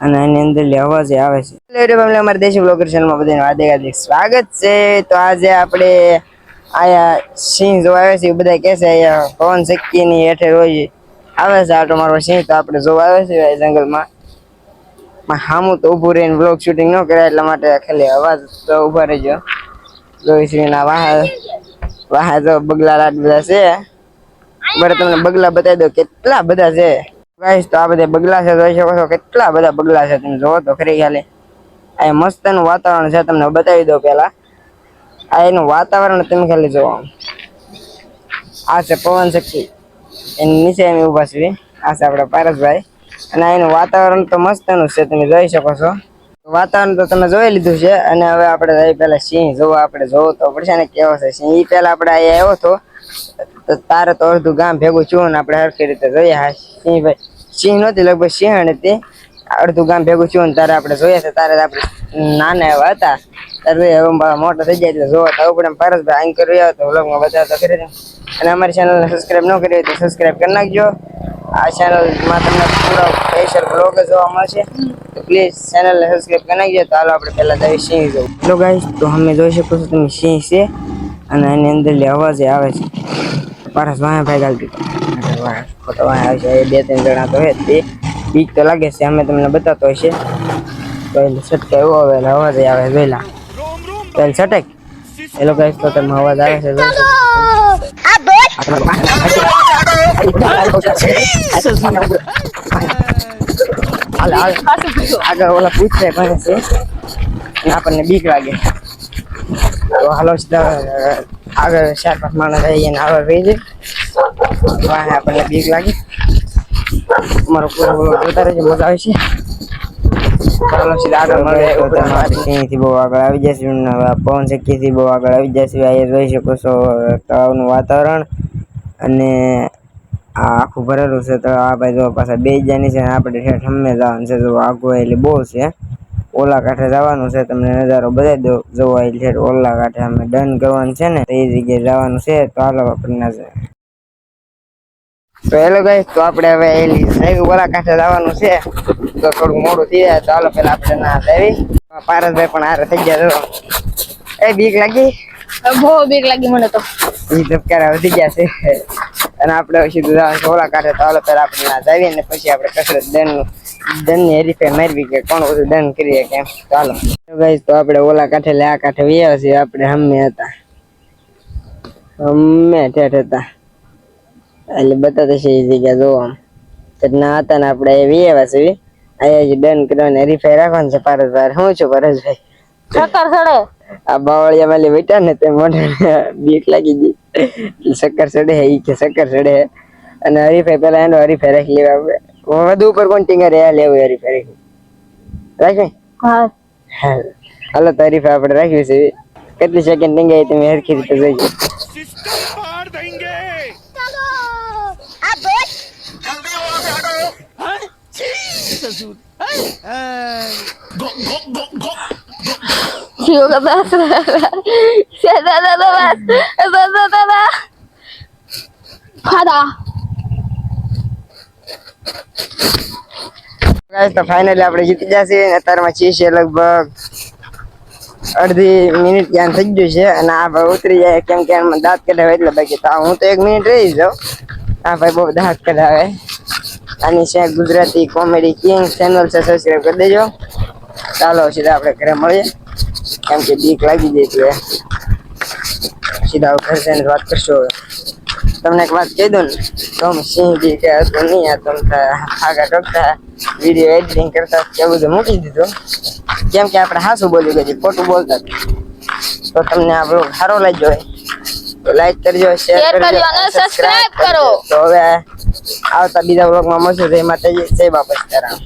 અને એની અંદર અવાજ આવે છે. હેલો ફેમિલી અમારા દેશી બ્લોગર ચેનલમાં બધાને હાર્દિક સ્વાગત છે. તો આજે આપણે આયા સિંહ જોવા આવે છે બધા કહે છે અહીંયા પવન શક્તિની હેઠે રોજ આવે છે આટો મારો સિંહ. તો આપણે જોવા આવે છે જંગલમાં. હામું તો ઊભું રહીને બ્લોગ શૂટિંગ ન કરાય એટલા માટે ખાલી અવાજ તો ઊભા રહેજો. જોઈ સિંહના વાહ વાહ જો બગલા લાટ બધા છે. બરાબર તમને બગલા બતાવી દો કેટલા બધા છે. ગાઈસ, તો આ બધા બગલા છે, જોઈ શકો છો, કેટલા બધા બગલા છે, તમે જોવો તો ખરી ખાલી આ મસ્તનું વાતાવરણ છે, તમને બતાવી દો પેલા આ એનું વાતાવરણ તમે ખાલી જોવો. આ છે પવન શક્તિ. એની નીચે એમ ઊભા છે આ છે આપણા પારસભાઈ. અને એનું વાતાવરણ તો મસ્તનું છે, તમે જોઈ શકો છો. વાતાવરણ તો તમે જોઈ લીધું છે, અને હવે આપણે જઈ સિંહ જોવા, આપણે જોવો તો પડશે ને કેવો છે સિંહ. એ પેલા આપણે અહીંયા આવ્યો હતો તો તારે તો અડધું ગામ ભેગું છું ને આપણે સરખી રીતે જોઈએ. હા સિંહ ભાઈ સિંહ નહોતી લગભગ સિંહણ હતી અડધું ગામ ભેગું થયું ને તારે આપણે જોઈએ છે, તારે આપણે નાના એવા હતા. ત્યારે હવે મોટા થઈ જાય એટલે જોવા થવું પડે પારસભાઈ આઈન કરી આવ્યો તો વ્લોગમાં બતાવતો કરી દે. અને અમારી ચેનલને સબસ્ક્રાઈબ ન કરી હોય તો સબસ્ક્રાઈબ કરી નાખજો. આ ચેનલમાં તમને પૂરો સ્પેશિયલ બ્લોગ જોવા મળશે. તો પ્લીઝ ચેનલને સબસ્ક્રાઇબ કરી નાખજો. તો હાલો આપણે પહેલાં જઈએ સિંહ જોવું. હેલો ગાઈસ તો અમે જોઈ શકો છો, તમે સિંહ છે. અને એની અંદર અવાજ આવે છે. પારસ વાહ ભાઈ ગાલતી. ફોટો વાહ આવે છે એ બે ત્રણ જણા તો હે જ તે બીક તો લાગે છે અમે તમને બતાવતો હશે તો એટલે છટકા એવો આવે એટલે અવાજ આવે જોઈલા તો એટલે છટક એ લોકો તો તમે અવાજ આવે છે જોઈ શકો હાલ હાલ આગળ ઓલા પૂછે પણ છે અને આપણને બીક લાગે તો હાલો સીધા આગળ ચાર પાંચ માણસ આવી અને આગળ રહી જાય વાહ આપણને બીક લાગી. અમારો પૂરો પૂરો જોતા રહેજો મજા આવે છે ચાલો સીધા આગળ મળે સિંહથી બહુ આગળ આવી જશે હવે પવન શક્તિથી બહુ આગળ આવી જશે. અહીંયા જોઈ શકો છો તળાવનું વાતાવરણ અને આ આખું ભરેલું છે. તો આ ભાઈ જો પાછા બે જવાની છે આપણે ઠેઠ હમે જવાનું છે. જો આગું એટલે બહુ છે. ઓલા કાંઠે જવાનું છે. તમને નજારો બતાવી દો જોવા એટલે ઓલા કાંઠે અમે ડન કરવાનું છે ને તો એ જગ્યાએ જવાનું છે. તો હાલો આપણે નજર તો હેલો ગાઈસ તો આપણે હવે એલી સાહેબ ઓલા કાંઠે જવાનું છે તો થોડું મોડું થઈ જાય તો હાલો પેલા આપણે ના લેવી પારસભાઈ પણ હારે થઈ ગયા જો એ બીક લાગી બહુ બીક લાગી મને તો ઈ ધબકારા વધી ગયા છે અને આપણે હવે સીધું જવાનું છે ઓલા કાંઠે તો હાલો પેલા આપણે ના જાવીએ ને પછી આપણે કસરત દંડ દંડની હરીફાઈ મારવી કે કોણ બધું દંડ કરીએ કેમ ચાલો ગાઈસ તો આપણે ઓલા કાંઠે લે આ કાંઠે વ્યા છીએ આપણે હમે હતા હમે ઠેઠ હતા એટલે બતાતા છે એ જગ્યા જોવા ના હતા ને આપણે એ વ્યા છીએ અહીંયા જે દંડ કરવાની હરીફાઈ રાખવાનું છે પારસભાઈ હું છું પરેશભાઈ ચક્કર ચડે આ બાવળિયા વાલી બેઠા ને તે મોઢે બીક લાગી ગઈ શક્કર ચડે હે ઈ કે શક્કર ચડે હે અને હરીફાઈ પેલા એનો હરીફાઈ રાખી લેવા આપણે વધુ ઉપર કોણ ટીંગર એ લેવું હરીફાઈ રાખી રાખી હા હા હાલો તો હરીફાઈ આપણે રાખ્યું છે કેટલી સેકન્ડ ટીંગાઈ તમે હરખી રીતે જોઈજો सिस्टम फाड़ देंगे। चलो। अब जल्दी वहाँ से हटो। हाँ? ससुर। गो गो गो गो क्यों का बस दादा दादा बस। दादा दादा। खादा ગાઈસ तो फाइनली आप જીતી જશે अत्यार चीज़ है लगभग। અડધી મિનિટ ત્યાં થઈ ગયું છે અને આ ભાઈ ઉતરી જાય કેમ કે એમાં દાંત કઢાવે એટલે બાકી તો. હું તો એક મિનિટ રહી જાઉં. આ ભાઈ બહુ દાંત કઢાવે. આની છે ગુજરાતી કોમેડી કિંગ ચેનલ છે સબસ્ક્રાઈબ કરી દેજો. ચાલો સીધા આપણે ઘરે મળીએ. કેમ કે બીક લાગી જાય એટલે સીધા ઘરે જઈને વાત કરશો હવે. તમને એક વાત કહી દઉં ને? તમે સિંહજી કે હતું નહીં આ તમે આગળ કરતા વીડિયો એડિટિંગ કરતા એ બધું મૂકી દીધું. કેમ કે આપણે હાસું બોલી કે ખોટું બોલતા તો તમને આ બ્લોગ સારો લાગ્યો હોય તો લાઈક કરજો શેર કરજો અને સબસ્ક્રાઇબ કરો. તો હવે આવતા બીજા બ્લોગમાં મળશું. જય માતાજી જય બાપા સીતારામ.